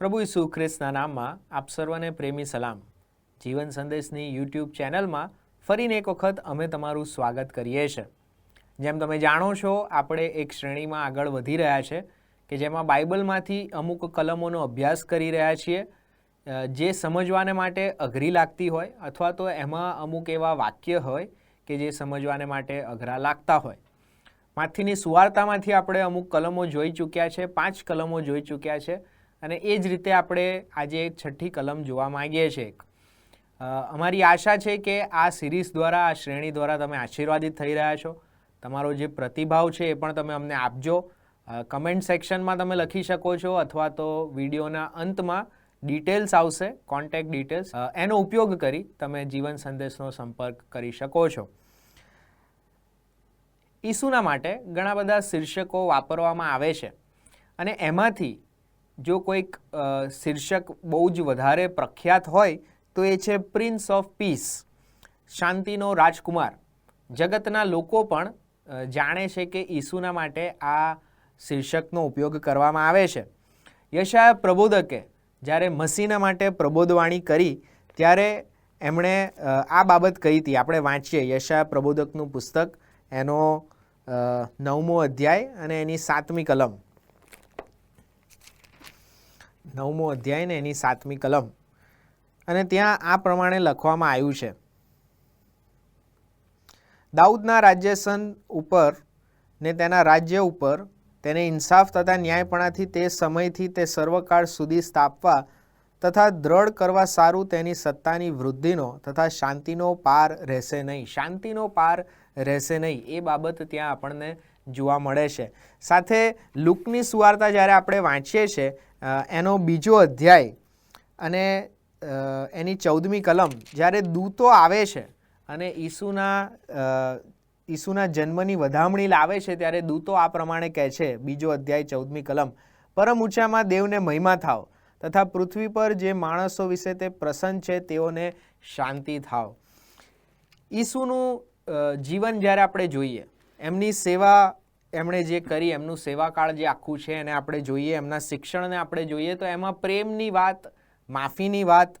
પ્રભુ ઈસુ ખ્રિસ્તના નામમાં આપ સર્વને પ્રેમી સલામ. જીવન સંદેશની યુટ્યુબ ચેનલમાં ફરીને એક વખત અમે તમારું સ્વાગત કરીએ છીએ. જેમ તમે જાણો છો, આપણે એક શ્રેણીમાં આગળ વધી રહ્યા છે કે જેમાં બાઇબલમાંથી અમુક કલમોનો અભ્યાસ કરી રહ્યા છીએ જે સમજવાને માટે અઘરી લાગતી હોય અથવા તો એમાં અમુક એવા વાક્ય હોય કે જે સમજવાને માટે અઘરા લાગતા હોય. માથીની સુવાર્તામાંથી આપણે અમુક કલમો જોઈ ચૂક્યા છે, પાંચ કલમો જોઈ ચૂક્યા છે અને એ જ રીતે આપણે આજે છઠ્ઠી કલમ જોવા માંગીએ છીએ. અમારી આશા છે કે આ સિરીઝ દ્વારા, આ શ્રેણી દ્વારા તમે આશીર્વાદિત થઈ રહ્યા છો. તમારો જે પ્રતિભાવ છે એ પણ તમે અમને આપજો. કમેન્ટ સેક્શનમાં તમે લખી શકો છો અથવા તો વિડીયોના અંતમાં ડિટેલ્સ આવશે કોન્ટેક્ટ ડિટેલ્સ એનો ઉપયોગ કરી તમે જીવન સંદેશનો સંપર્ક કરી શકો છો. ઈસુના માટે ઘણા બધા શીર્ષકો વાપરવામાં આવે છે. અને એમાંથી જો કોઈક શીર્ષક બહુ જ વધારે પ્રખ્યાત હોય, તો એ છે પ્રિન્સ ઓફ પીસ શાંતિનો રાજકુમાર. જગતના લોકો પણ જાણે છે કે ઈસુના માટે આ શીર્ષકનો ઉપયોગ કરવામાં આવે છે. યશાયા પ્રબોધકે, જ્યારે મસીના માટે પ્રબોધવાણી કરી, ત્યારે એમણે આ બાબત કહી હતી. આપણે વાંચીએ. યશાયા પ્રબોધકનું પુસ્તક, એનો નવમો અધ્યાય અને એની સાતમી કલમ. નવમો અધ્યાય ને એની સાતમી કલમ. અને ત્યાં આ પ્રમાણે લખવામાં આવ્યું છે. દાઉદના રાજ્યસન ઉપર ને તેના રાજ્ય ઉપર તેને ઇન્સાફ તથા ન્યાયપણાથી તે સમયથી તે સર્વકાળ સુધી સ્થાપવા તથા દ્રઢ કરવા સારું તેની સત્તાની વૃદ્ધિનો તથા શાંતિનો પાર રહેશે નહીં. શાંતિનો પાર રહેશે નહીં. એ બાબત ત્યાં આપણને જોવા મળે છે. સાથે લુકની સુવાર્તા જ્યારે આપણે વાંચીએ છીએ એનો બીજો અધ્યાય અને એની ચૌદમી કલમ જ્યારે દૂતો આવે છે અને ઈસુના ઈસુના જન્મની વધામણી લાવે છે ત્યારે દૂતો આ પ્રમાણે કહે છે, બીજો અધ્યાય ચૌદમી કલમ, પરમ ઊંચામાં દેવને મહિમા થાવ તથા પૃથ્વી પર જે માણસો વિશે તે પ્રસન્ન છે તેઓને શાંતિ થાવ. ઈસુનું જીવન જ્યારે આપણે જોઈએ, એમની સેવા એમણે જે કરી, એમનું સેવાકાળ જે આખું છે એને આપણે જોઈએ, એમના શિક્ષણને આપણે જોઈએ, તો એમાં પ્રેમની વાત, માફીની વાત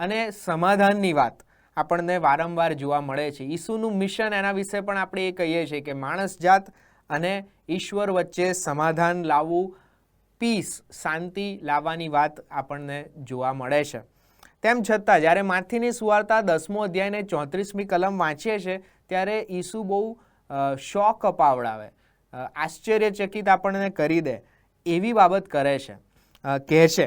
અને સમાધાનની વાત આપણને વારંવાર જોવા મળે છે. ઈસુનું મિશન એના વિશે પણ આપણે એ કહીએ છીએ કે માણસ જાત અને ઈશ્વર વચ્ચે સમાધાન લાવવું, પીસ, શાંતિ લાવવાની વાત આપણને જોવા મળે છે. તેમ છતાં, જ્યારે માથીની સુવાર્તા દસમો અધ્યાયને ચોત્રીસમી કલમ વાંચીએ છીએ ત્યારે ઈસુ બહુ શોખ અપાવડાવે. આશ્ચર્યચકિત આપણને કરી દે એવી બાબત કરે છે. કહે છે,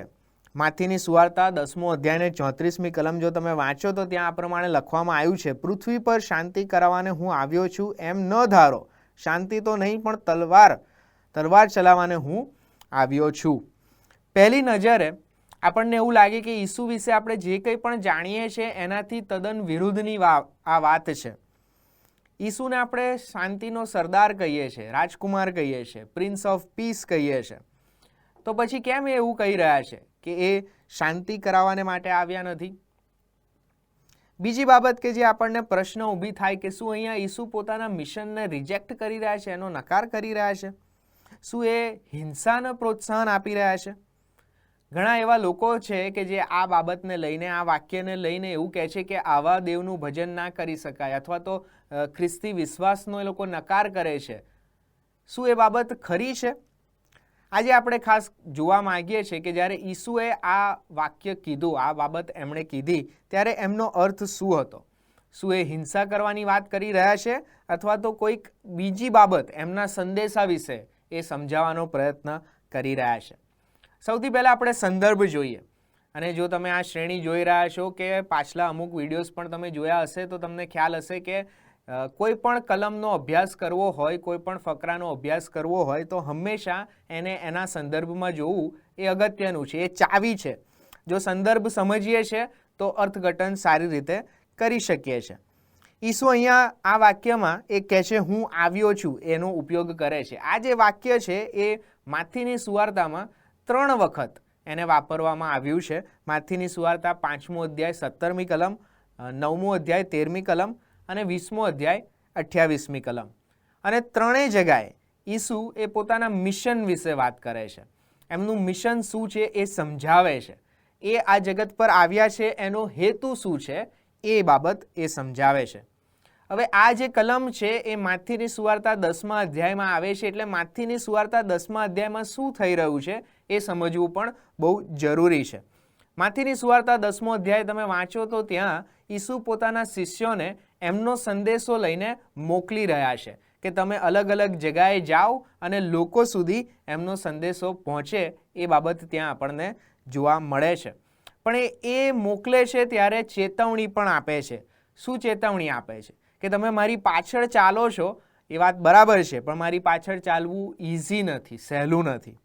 માથીની સુવાર્તા દસમો અધ્યાયને ચોત્રીસમી કલમ જો તમે વાંચો તો ત્યાં આ પ્રમાણે લખવામાં આવ્યું છે, પૃથ્વી પર શાંતિ કરાવવાને હું આવ્યો છું એમ ન ધારો. શાંતિ તો નહીં, પણ તલવાર તલવાર ચલાવવાને હું આવ્યો છું. પહેલી નજરે આપણને એવું લાગે કે ઈસુ વિશે આપણે જે કંઈ પણ જાણીએ છીએ, એનાથી તદ્દન વિરુદ્ધની આ વાત છે. ઈસુને આપણે શાંતિનો સરદાર કહીએ છીએ, રાજકુમાર કહીએ છીએ પ્રિન્સ ઓફ પીસ કહીએ છીએ. તો પછી કેમ એ એવું કહી રહ્યા છે કે એ શાંતિ કરાવવાને માટે આવ્યા નથી? બીજી બાબત કે જે આપણને પ્રશ્ન ઊભી થાય કે શું અહીંયા ઈસુ પોતાના મિશનને રિજેક્ટ કરી રહ્યા છે, એનો નકાર કરી રહ્યા છે? શું એ હિંસાને પ્રોત્સાહન આપી રહ્યા છે? ઘણા એવા લોકો છે કે જે આ બાબતને લઈને, આ વાક્યને લઈને એવું કહે છે કે આવા દેવનું ભજન ના કરી શકાય અથવા તો ખ્રિસ્તી વિશ્વાસનો એ લોકો નકાર કરે છે. શું એ બાબત ખરી છે? આજે આપણે ખાસ જોવા માંગીએ છીએ કે જ્યારે ઈસુએ આ વાક્ય કીધું, આ બાબત એમણે કીધી, ત્યારે એમનો અર્થ શું હતો? શું એ હિંસા કરવાની વાત કરી રહ્યા છે અથવા તો કોઈક બીજી બાબત એમના સંદેશા વિશે એ સમજાવવાનો પ્રયત્ન કરી રહ્યા છે? સૌથી પહેલાં આપણે સંદર્ભ જોઈએ. અને જો તમે આ શ્રેણી જોઈ રહ્યા છો કે પાછલા અમુક વિડીયોઝ પણ તમે જોયા હશે, તો તમને ખ્યાલ હશે કે કોઈ પણ કલમનો અભ્યાસ કરવો હોય, કોઈ પણ ફકરાનો અભ્યાસ કરવો હોય, તો હંમેશા એને એના સંદર્ભમાં જોવું એ અગત્યનું છે, એ ચાવી છે. જો સંદર્ભ સમજીએ છીએ તો અર્થઘટન સારી રીતે કરી શકીએ છીએ ઈસુ અહીંયા આ વાક્યમાં એ કહે છે, હું આવ્યો છું. એનો ઉપયોગ કરે છે. આ જે વાક્ય છે, એ માથીની સુવાર્તામાં ત્રણ વખત એને વાપરવામાં આવ્યું છે. માથીની સુવાર્તા પાંચમો અધ્યાય સત્તરમી કલમ નવમો અધ્યાય તેરમી કલમ અને વીસમો અધ્યાય અઠ્યાવીસમી કલમ. અને ત્રણેય જગાએ ઈસુ એ પોતાના મિશન વિશે વાત કરે છે. એમનું મિશન શું છે એ સમજાવે છે. એ આ જગત પર આવ્યા છે, એનો હેતુ શું છે એ બાબત એ સમજાવે છે. હવે આ જે કલમ છે એ માથીની સુવાર્તા દસમા અધ્યાયમાં આવે છે, એટલે માથીની સુવાર્તા દસમા અધ્યાયમાં શું થઈ રહ્યું છે એ સમજવું પણ બહુ જરૂરી છે. માથીની સુવાર્તા દસમો અધ્યાય તમે વાંચો તો ત્યાં ઈસુ પોતાના શિષ્યોને એમનો સંદેશો લઈને મોકલી રહ્યા છે કે તમે અલગ અલગ જગાએ જાઓ અને લોકો સુધી એમનો સંદેશો પહોંચે એ બાબત ત્યાં આપણને જોવા મળે છે. પણ એ મોકલે છે ત્યારે ચેતવણી પણ આપે છે. શું ચેતવણી આપે છે? કે તમે મારી પાછળ ચાલો છો એ વાત બરાબર છે, પણ મારી પાછળ ચાલવું ઇઝી નથી, સહેલું નથી.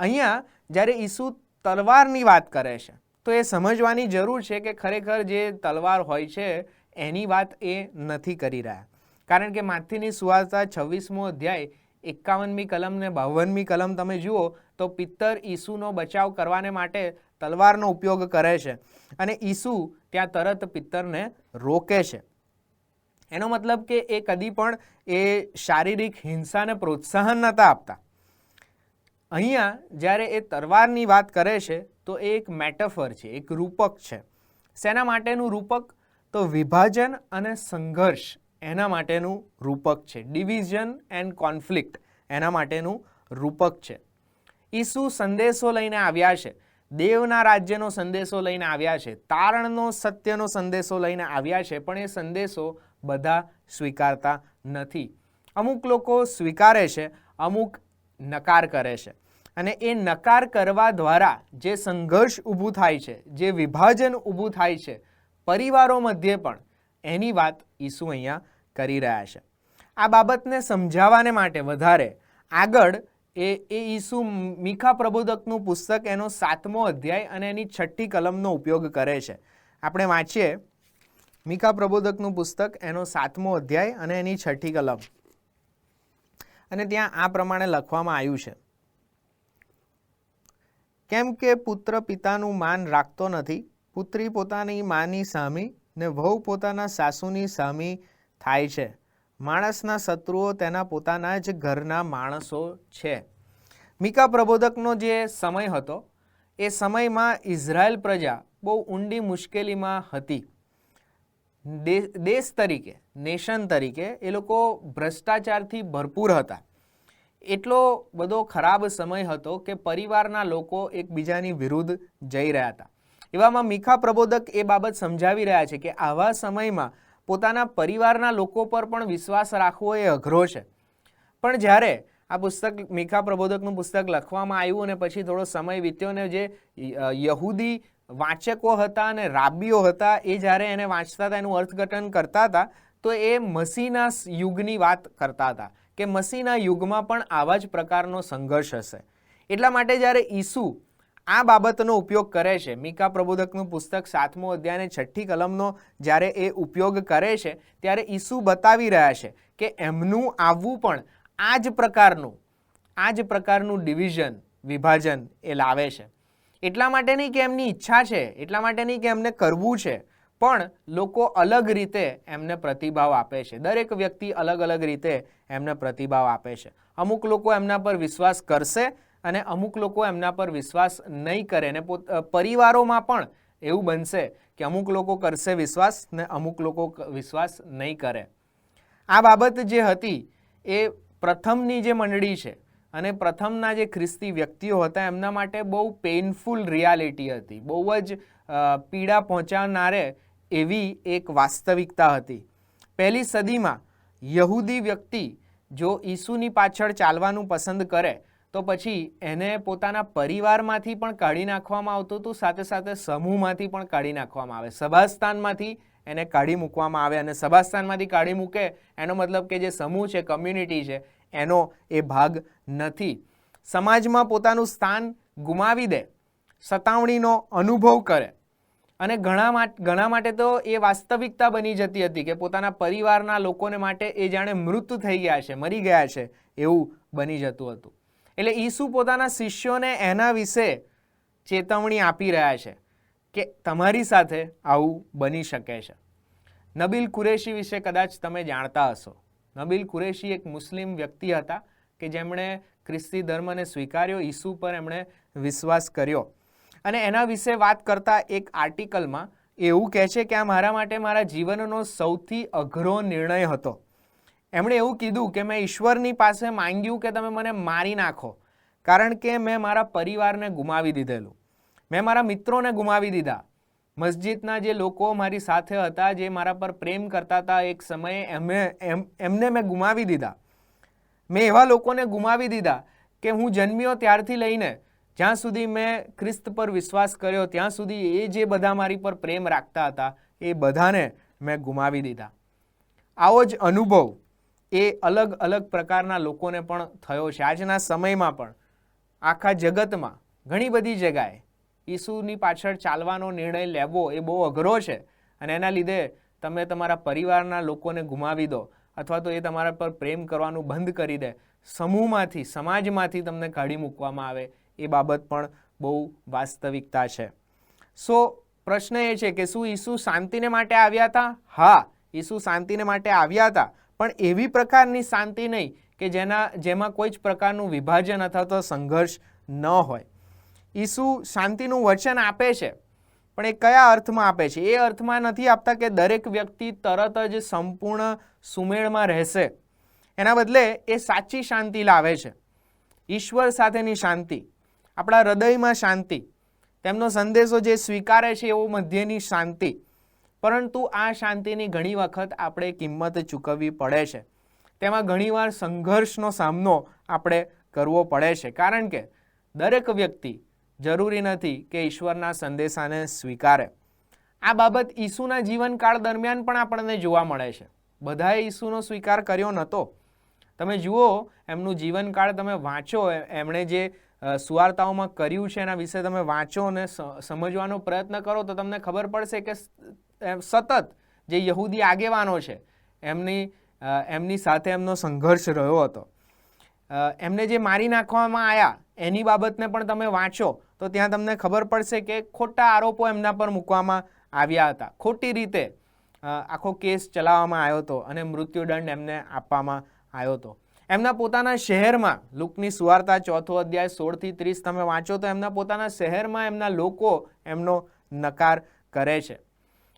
અહીંયા જ્યારે ઈસુ તલવારની વાત કરે છે, તો એ સમજવાની જરૂર છે કે ખરેખર જે તલવાર હોય છે, એની વાત એ નથી કરી રહ્યા. કારણ કે માથીની સુવાર્તા છવ્વીસમો અધ્યાય, એકાવનમી કલમ ને બાવનમી કલમ તમે જુઓ, તો પિત્તર ઈસુનો બચાવ કરવાને માટે તલવારનો ઉપયોગ કરે છે અને ઈસુ ત્યાં તરત પિત્તરને રોકે છે. એનો મતલબ કે એ કદી પણ એ શારીરિક હિંસાને પ્રોત્સાહન નહોતા આપતા. અહીંયા જ્યારે એ તરવારની વાત કરે છે, તો એ એક મેટાફર છે, એક રૂપક છે. શેના માટેનું રૂપક? તો વિભાજન અને સંઘર્ષ એના માટેનું રૂપક છે. ડિવિઝન એન્ડ કોન્ફ્લિક્ટ એના માટેનું રૂપક છે. ઈસુ સંદેશો લઈને આવ્યા છે. દેવના રાજ્યનો સંદેશો લઈને આવ્યા છે. તારણનો, સત્યનો સંદેશો લઈને આવ્યા છે, પણ એ સંદેશો બધા સ્વીકારતા નથી. અમુક લોકો સ્વીકારે છે, અમુક નકાર કરે છે. અને એ નકાર કરવા દ્વારા જે સંઘર્ષ ઊભું થાય છે, જે વિભાજન ઊભું થાય છે, પરિવારો મધ્યે પણ એની વાત ઈસુ અહીંયા કરી રહ્યા છે. આ બાબતને સમજાવવાને માટે વધારે આગળ એ એ ઈસુ મીખા પ્રબોધકનું પુસ્તક એનો સાતમો અધ્યાય અને એની છઠ્ઠી કલમનો ઉપયોગ કરે છે. આપણે વાંચીએ. મીખા પ્રબોધકનું પુસ્તક એનો સાતમો અધ્યાય અને એની છઠ્ઠી કલમ. અને ત્યાં આ પ્રમાણે લખવામાં આવ્યું છે. કેમ કે પુત્ર પિતાનું માન રાખતો નથી, પુત્રી પોતાની માની સામી ને વહુ પોતાના સાસુની સામી થાય છે. માણસના શત્રુઓ તેના પોતાના જ ઘરના માણસો છે. મીકા પ્રબોધકનો જે સમય હતો, એ સમયમાં ઇઝરાયલ પ્રજા બહુ ઊંડી મુશ્કેલીમાં હતી. દેશ તરીકે, નેશન તરીકે એ લોકો ભ્રષ્ટાચારથી ભરપૂર હતા. એટલો બધો ખરાબ સમય હતો કે પરિવારના લોકો એકબીજાની વિરુદ્ધ જઈ રહ્યા હતા. એવામાં મીખા પ્રબોધક એ બાબત સમજાવી રહ્યા છે કે આવા સમયમાં પોતાના પરિવારના લોકો પર પણ વિશ્વાસ રાખવો એ અઘરો છે. પણ જ્યારે આ પુસ્તક, મીખા પ્રબોધકનું પુસ્તક લખવામાં આવ્યું અને પછી થોડો સમય વીત્યો ને જે યહૂદી વાંચકો હતા અને રાબીઓ હતા, એ જ્યારે એને વાંચતા હતા, એનું અર્થઘટન કરતા હતા, તો એ મસીના યુગની વાત કરતા હતા કે મસીના યુગમાં પણ આવા જ પ્રકારનો સંઘર્ષ હશે. એટલા માટે જ્યારે ઈસુ આ બાબતનો ઉપયોગ કરે છે, મીકા પ્રબોધકનું પુસ્તક સાતમો અધ્યાય અને છઠ્ઠી કલમનો જ્યારે એ ઉપયોગ કરે છે, ત્યારે ઈસુ બતાવી રહ્યા છે કે એમનું આવવું પણ આ જ પ્રકારનું, આ જ પ્રકારનું ડિવિઝન, વિભાજન એ લાવે છે. એટલા માટે નહીં કે એમની ઈચ્છા છે, એટલા માટે નહીં કે એમને કરવું છે, પણ લોકો અલગ રીતે એમને પ્રતિભાવ આપે છે. દરેક વ્યક્તિ અલગ અલગ રીતે એમને પ્રતિભાવ આપે છે. અમુક લોકો એમના પર વિશ્વાસ કરશે અને અમુક લોકો એમના પર વિશ્વાસ નહીં કરે અને પરિવારોમાં પણ એવું બનશે કે અમુક લોકો કરશે વિશ્વાસ ને અમુક લોકો વિશ્વાસ નહીં કરે. આ બાબત જે હતી એ પ્રથમની જે મંડળી છે અને પ્રથમના જે ખ્રિસ્તી વ્યક્તિઓ હતા, એમના માટે બહુ પેઇનફુલ રિયાલિટી હતી. બહુ જ પીડા પહોંચાડનારે એવી એક વાસ્તવિકતા હતી. પહેલી સદીમાં યહૂદી વ્યક્તિ જો ઈસુની પાછળ ચાલવાનું પસંદ કરે, તો પછી એને પોતાના પરિવારમાંથી પણ કાઢી નાખવામાં આવતું હતું, સાથે સાથે સમૂહમાંથી પણ કાઢી નાખવામાં આવે. સભાસ્થાનમાંથી એને કાઢી મૂકવામાં આવે અને સભાસ્થાનમાંથી કાઢી મૂકે, એનો મતલબ કે જે સમૂહ છે કમ્યુનિટી છે એનો એ ભાગ નથી. સમાજમાં પોતાનું સ્થાન ગુમાવી દે, સતાવણીનો અનુભવ કરે. અને ઘણા ઘણા માટે તો એ વાસ્તવિકતા બની જતી હતી કે પોતાના પરિવારના લોકોને માટે એ જાણે મૃત થઈ ગયા છે, મરી ગયા છે એવું બની જતું હતું. એટલે ઈસુ પોતાના શિષ્યોને એના વિશે ચેતવણી આપી રહ્યા છે કે તમારી સાથે આવું બની શકે છે. નબીલ કુરેશી વિશે કદાચ તમે જાણતા હશો. નબીલ કુરેશી એક મુસ્લિમ વ્યક્તિ હતા કે જેમણે ખ્રિસ્તી ધર્મને સ્વીકાર્યો, ઈસુ પર એમણે વિશ્વાસ કર્યો. અને એના વિશે વાત કરતા એક આર્ટિકલમાં એવું કહે છે કે આ મારા માટે મારા જીવનનો સૌથી અઘરો નિર્ણય હતો. એમણે એવું કીધું કે મેં ઈશ્વરની પાસે માંગ્યું કે તમે મને મારી નાખો, કારણ કે મેં મારા પરિવારને ગુમાવી દીધેલું. મેં મારા મિત્રોને ગુમાવી દીધા. મસ્જિદના જે લોકો મારી સાથે હતા, જે મારા પર પ્રેમ કરતા હતા, એક સમયે એમને, એમ, એમને મેં ગુમાવી દીધા. મેં એવા લોકોને ગુમાવી દીધા કે હું જન્મ્યો ત્યારથી લઈને, જ્યાં સુધી મેં ખ્રિસ્ત પર વિશ્વાસ કર્યો, ત્યાં સુધી એ જે બધા મારી પર પ્રેમ રાખતા હતા, એ બધાને મેં ગુમાવી દીધા. આવો જ અનુભવ એ અલગ અલગ પ્રકારના લોકોને પણ થયો છે. આજના સમયમાં પણ આખા જગતમાં ઘણી બધી જગાએ ઈસુની પાછળ ચાલવાનો નિર્ણય લેવો એ બહુ અઘરો છે. અને એના લીધે તમે તમારા પરિવારના લોકોને ગુમાવી દો અથવા તો એ તમારા પર પ્રેમ કરવાનું બંધ કરી દે. સમૂહમાંથી, સમાજમાંથી તમને કાઢી મૂકવામાં આવે એ બાબત પણ બહુ વાસ્તવિકતા છે. સો, પ્રશ્ન એ છે કે શું ઈસુ શાંતિને માટે આવ્યા હતા? હા, ઈસુ શાંતિને માટે આવ્યા હતા. પણ એવી પ્રકારની શાંતિ નહીં કે જેના, જેમાં કોઈ જ પ્રકારનું વિભાજન અથવા તો સંઘર્ષ ન હોય. ઈસુ શાંતિનું વચન આપે છે. પણ એ કયા અર્થમાં આપે છે? એ અર્થમાં નથી આપતા કે દરેક વ્યક્તિ તરત જ સંપૂર્ણ સુમેળમાં રહેશે. એના બદલે એ સાચી શાંતિ લાવે છે. ઈશ્વર સાથેની શાંતિ, આપણા હૃદયમાં શાંતિ, તેમનો સંદેશો જે સ્વીકારે છે એવો મધ્યની શાંતિ. પરંતુ આ શાંતિની ઘણી વખત આપણે કિંમત ચૂકવવી પડે છે. તેમાં ઘણીવાર સંઘર્ષનો સામનો આપણે કરવો પડે છે. કારણ કે દરેક વ્યક્તિ જરૂરી નથી કે ઈશ્વરના સંદેશાને સ્વીકારે. આ બાબત ઈસુના જીવનકાળ દરમિયાન પણ આપણને જોવા મળે છે. બધાએ ઈસુનો સ્વીકાર કર્યો નહોતો તમે જુઓ, એમનું જીવનકાળ તમે વાંચો એમણે જે સુવાર્તાઓમાં કર્યું છે એના વિશે તમે વાંચો અને સમજવાનો પ્રયત્ન કરો તો તમને ખબર પડશે કે સતત જે યહૂદી આગેવાનો છે, એમની એમની સાથે એમનો સંઘર્ષ રહ્યો હતો. એમને જે મારી નાખવામાં આવ્યા એની બાબતને પણ તમે વાંચો, તો ત્યાં તમને ખબર પડશે કે ખોટા આરોપો એમના પર મૂકવામાં આવ્યા હતા. ખોટી રીતે આખો કેસ ચલાવવામાં આવ્યો હતો અને મૃત્યુદંડ એમને આપવામાં આવ્યો હતો. એમના પોતાના શહેરમાં, લુકની સુવાર્તા ચોથો અધ્યાય સોળથી ત્રીસ તમે વાંચો તો એમના પોતાના શહેરમાં એમના લોકો એમનો નકાર કરે છે.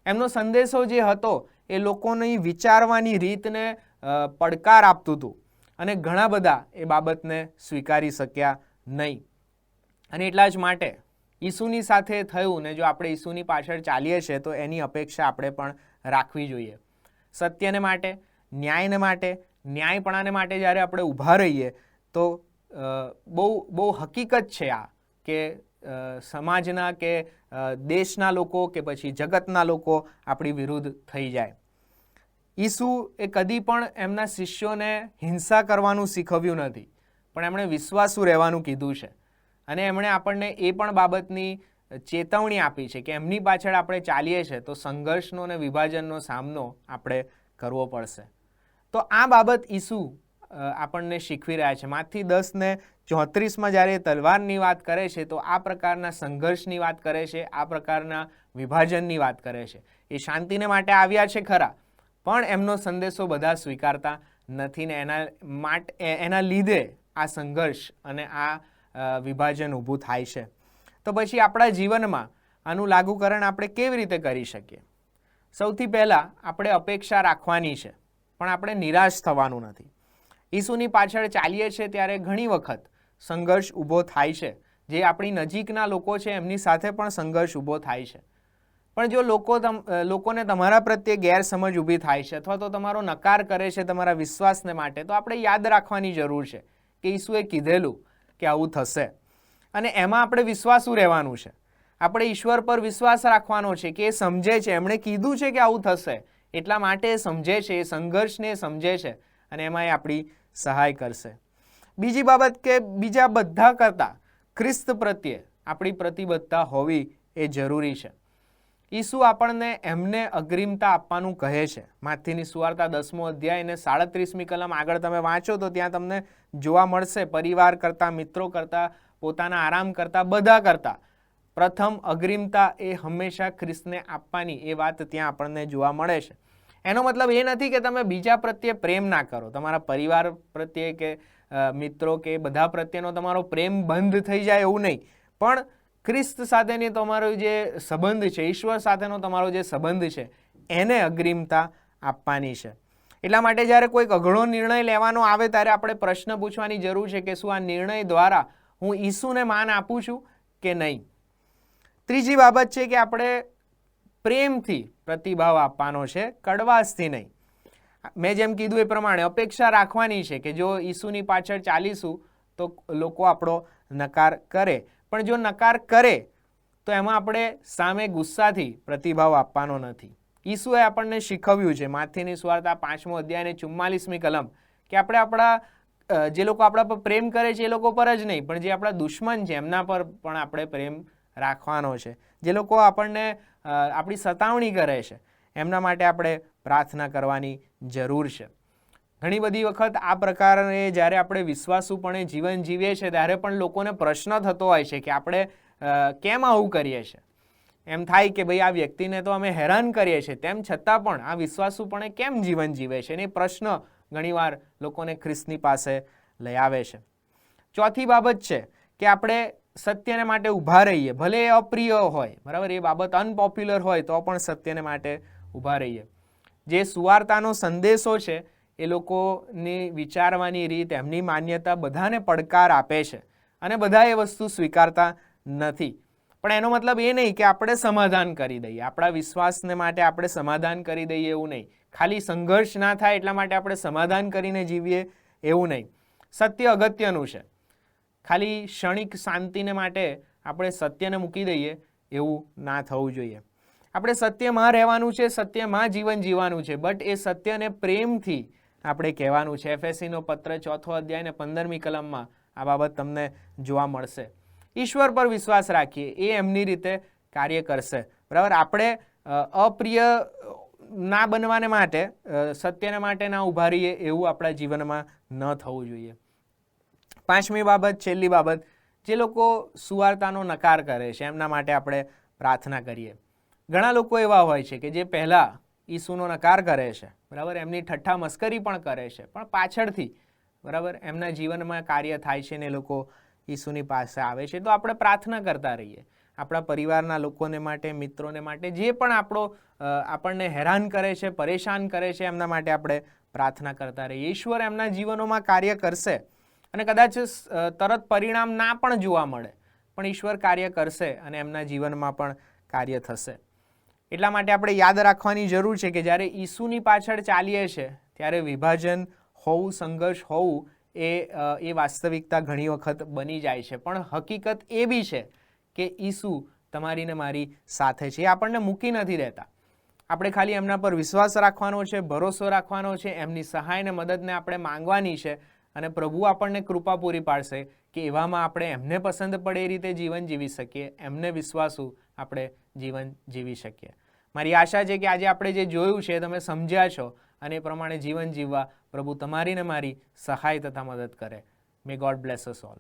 એમનો સંદેશો જે હતો, એ લોકોની વિચારવાની રીતને પડકાર આપતું હતું. અને ઘણા બધા એ બાબતને સ્વીકારી શક્યા નહીં. અને એટલા જ માટે ઈસુની સાથે થયું ને જો આપણે ઈસુની પાછળ ચાલીએ છીએ, તો એની અપેક્ષા આપણે પણ રાખવી જોઈએ. સત્યને માટે, ન્યાયને માટે, ન્યાયપણાને માટે જ્યારે આપણે ઊભા રહીએ, તો બહુ બહુ હકીકત છે આ કે સમાજના કે દેશના લોકો કે પછી જગતના લોકો આપણી વિરુદ્ધ થઈ જાય. ઈસુ એ કદી પણ એમના શિષ્યોને હિંસા કરવાનું શીખવ્યું નથી. પણ એમણે વિશ્વાસુ રહેવાનું કીધું છે. અને એમણે આપણને એ પણ બાબતની ચેતવણી આપી છે કે એમની પાછળ આપણે ચાલીએ છીએ તો સંઘર્ષનો અને વિભાજનનો સામનો આપણે કરવો પડશે. તો આ બાબત ઈસુ આપણને શીખવી રહ્યા છે. માથી દસ ને ચોત્રીસમાં જ્યારે તલવારની વાત કરે છે તો આ પ્રકારના સંઘર્ષની વાત કરે છે, આ પ્રકારના વિભાજનની વાત કરે છે. એ શાંતિને માટે આવ્યા છે ખરા પણ એમનો સંદેશો બધા સ્વીકારતા નથી ને એના માટે એના લીધે આ સંઘર્ષ અને આ વિભાજન ઊભું થાય છે. તો પછી આપણા જીવનમાં આનું લાગુકરણ આપણે કેવી રીતે કરી શકીએ? સૌથી પહેલાં આપણે અપેક્ષા રાખવાની છે, પણ આપણે નિરાશ થવાનું નથી. ઈસુની પાછળ ચાલીએ છીએ ત્યારે ઘણી વખત સંઘર્ષ ઊભો થાય છે. જે આપણી નજીકના લોકો છે એમની સાથે પણ સંઘર્ષ ઊભો થાય છે. પણ જો લોકો લોકોને તમારા પ્રત્યે ગેરસમજ ઊભી થાય છે અથવા તો તમારો નકાર કરે છે તમારા વિશ્વાસને માટે, તો આપણે યાદ રાખવાની જરૂર છે કે ઈસુએ કીધેલું કે આવું થશે. અને એમાં આપણે વિશ્વાસુ રહેવાનું છે. આપણે ઈશ્વર પર વિશ્વાસ રાખવાનો છે કે એ સમજે છે. એમણે કીધું છે કે આવું થશે. એટલા માટે એ સમજે છે, એ સંઘર્ષને એ સમજે છે અને એમાં એ આપણી સહાય કરશે. બીજી બાબત કે બીજા બધા કરતાં ખ્રિસ્ત પ્રત્યે આપણી પ્રતિબદ્ધતા હોવી એ જરૂરી છે. ઈસુ આપણને એમને અગ્રિમતા આપવાનું કહે છે. માથીની સુવાર્તા દસમો અધ્યાય અને સાડત્રીસમી કલમ આગળ તમે વાંચો તો ત્યાં તમને જોવા મળશે પરિવાર કરતાં, મિત્રો કરતાં, પોતાના આરામ કરતાં, બધા કરતાં. પ્રથમ અગ્રિમતા એ હંમેશા ખ્રિસ્તને આપવાની એ વાત ત્યાં આપણને જોવા મળે છે. એનો મતલબ એ નથી કે તમે બીજા પ્રત્યે પ્રેમ ના કરો. તમારા પરિવાર પ્રત્યે કે મિત્રો કે બધા પ્રત્યેનો તમારો પ્રેમ બંધ થઈ જાય એવું નહીં. પણ ખ્રિસ્ત સાથેની તમારો જે સંબંધ છે, ઈશ્વર સાથેનો તમારો જે સંબંધ છે, એને અગ્રિમતા આપવાની છે. એટલા માટે જ્યારે કોઈક અઘળો નિર્ણય લેવાનો આવે ત્યારે આપણે પ્રશ્ન પૂછવાની જરૂર છે કે શું આ નિર્ણય દ્વારા હું ઈસુને માન આપું છું કે નહીં? ત્રીજી બાબત છે કે આપણે પ્રેમથી પ્રતિભાવ આપવાનો છે, કડવાશથી નહીં. મેં જેમ કીધું એ પ્રમાણે અપેક્ષા રાખવાની છે કે જો ઈસુની પાછળ ચાલીશું તો લોકો આપણો નકાર કરે. પણ જો નકાર કરે, તો એમાં આપણે સામે ગુસ્સાથી પ્રતિભાવ આપવાનો નથી. ઈસુએ આપણને શીખવ્યું છે, માથીની સ્વાર્થા પાંચમો અધ્યાય અને ચુમ્માલીસમી કલમ, કે આપણે આપણા જે લોકો આપણા પર પ્રેમ કરે છે એ લોકો પર જ નહીં, પણ જે આપણા દુશ્મન છે એમના પર પણ આપણે પ્રેમ રાખવાનો છે. જે લોકો આપણને આપણી સતાવણી કરે છે, એમના માટે આપણે પ્રાર્થના કરવાની જરૂર છે. ઘણી બધી વખત આ પ્રકારે જ્યારે આપણે વિશ્વાસુપણે જીવન જીવીએ છીએ, ત્યારે પણ લોકોને પ્રશ્ન થતો હોય છે કે આપણે કેમ આવું કરીએ છીએ? એમ થાય કે ભાઈ આ વ્યક્તિને તો અમે હેરાન કરીએ છીએ. તેમ છતાં પણ આ વિશ્વાસુપણે કેમ જીવન જીવે છે? એ પ્રશ્ન ઘણીવાર લોકોને ખ્રિસ્તની પાસે લઈ આવે છે. ચોથી બાબત છે કે આપણે સત્યને માટે ઊભા રહીએ. ભલે એ અપ્રિય હોય, બરાબર? એ બાબત અનપોપ્યુલર હોય તો પણ સત્યને માટે ઊભા રહીએ. જે સુવાર્તાનો સંદેશો છે એ લોકોની વિચારવાની રીત, એમની માન્યતા બધાને પડકાર આપે છે અને બધા એ વસ્તુ સ્વીકારતા નથી. પણ એનો મતલબ એ નહીં કે આપણે સમાધાન કરી દઈએ. આપણા વિશ્વાસને માટે આપણે સમાધાન કરી દઈએ એવું નહીં. ખાલી સંઘર્ષ ના થાય એટલા માટે આપણે સમાધાન કરીને જીવીએ એવું નહીં. સત્ય અગત્યનું છે. ખાલી ક્ષણિક શાંતિને માટે આપણે સત્યને મૂકી દઈએ એવું ના થવું જોઈએ. આપણે સત્યમાં રહેવાનું છે, સત્યમાં જીવન જીવવાનું છે, બટ એ સત્યને પ્રેમથી આપણે કહેવાનું છે, એફએસસીનો પત્ર ચોથો અધ્યાય અને પંદરમી કલમમાં આ બાબત તમને જોવા મળશે. ઈશ્વર પર વિશ્વાસ રાખીએ, એ એમની રીતે કાર્ય કરશે. બરાબર? આપણે અપ્રિય, ના બનવાને માટે સત્યને માટે ના ઊભા રહીએ એવું આપણા જીવનમાં ન થવું જોઈએ. પાંચમી બાબત, છેલ્લી બાબત, જે લોકો સુવાર્તાનો નકાર કરે છે, એમના માટે આપણે પ્રાર્થના કરીએ. ઘણા લોકો એવા હોય છે કે જે પહેલાં ઈસુનો નકાર કરે છે. બરાબર? એમની ઠઠ્ઠા મસ્કરી પણ કરે છે. પણ પાછળથી, બરાબર? એમના જીવનમાં કાર્ય થાય છે ને લોકો ઈસુની પાસે આવે છે. તો આપણે પ્રાર્થના કરતા રહીએ. આપણા પરિવારના લોકોને માટે, મિત્રોને માટે, જે પણ આપણો આપણને હેરાન કરે છે, પરેશાન કરે છે, એમના માટે આપણે પ્રાર્થના કરતા રહીએ. ઈશ્વર એમના જીવનોમાં કાર્ય કરશે અને કદાચ તરત પરિણામ ના પણ જોવા મળે. પણ ઈશ્વર કાર્ય કરશે અને એમના જીવનમાં પણ કાર્ય થશે. એટલા માટે આપણે યાદ રાખવાની જરૂર છે કે જ્યારે ઈસુની પાછળ ચાલીએ છીએ ત્યારે વિભાજન હોવું, સંઘર્ષ હોવું એ એ વાસ્તવિકતા ઘણી વખત બની જાય છે. પણ હકીકત એ બી છે કે ઈસુ તમારી ને મારી સાથે છે. એ આપણને મૂકી નથી દેતા. આપણે ખાલી એમના પર વિશ્વાસ રાખવાનો છે, ભરોસો રાખવાનો છે, એમની સહાય ને મદદને આપણે માંગવાની છે અને પ્રભુ આપણને કૃપા પૂરી પાડશે કે એવામાં આપણે એમને પસંદ પડે એ રીતે જીવન જીવી શકીએ, એમને વિશ્વાસુ આપણે જીવન જીવી શકીએ. મારી આશા છે કે આજે આપણે જે જોયું છે તમે સમજ્યા છો અને એ પ્રમાણે જીવન જીવવા પ્રભુ તમારી ને મારી સહાય તથા મદદ કરે. May God bless us all